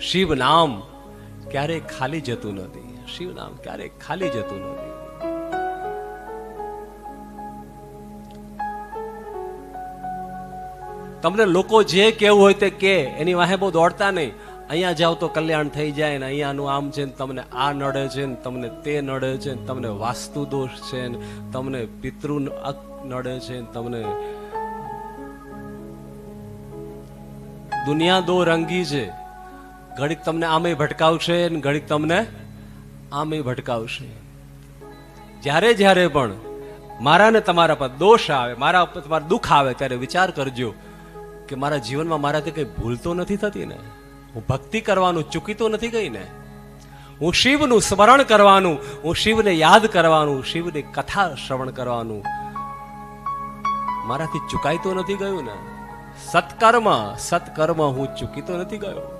શિવ નામ ક્યારેય ખાલી જતું નથી શિવ નામ ક્યારેય ખાલી જતું નથી તમને લોકો જે કેવું હોય તે કે, એની વાહે બહુ દોડતા નહીં. અહીંયા જાઓ તો કલ્યાણ થઈ જાય ને અહીંયાનું આમ છે ને તમને આ નડે છે ને તમને તે નડે છે ને તમને વાસ્તુ દોષ છે ને તમને પિતૃ નડે છે ને તમને દુનિયા દો રંગી છે. ઘડીક તમને આમે ભટકાવશે ને ઘડીક તમને આમે ભટકાવશે. જ્યારે જ્યારે પણ મારા ને તમારા પર દોષ આવે, મારા પર તમારા દુઃખ આવે, ત્યારે વિચાર કરજો કે મારા જીવનમાં મારાથી કઈ ભૂલ તો નથી થતી ને? હું ભક્તિ કરવાનું ચૂકી તો નથી ગઈ ને? હું શિવનું સ્મરણ કરવાનું, હું શિવને યાદ કરવાનું, શિવની કથા શ્રવણ કરવાનું મારાથી ચુકાઈ તો નથી ગયું ને? સત્કર્મ સત્કર્મ હું ચૂકી તો નથી ગયો.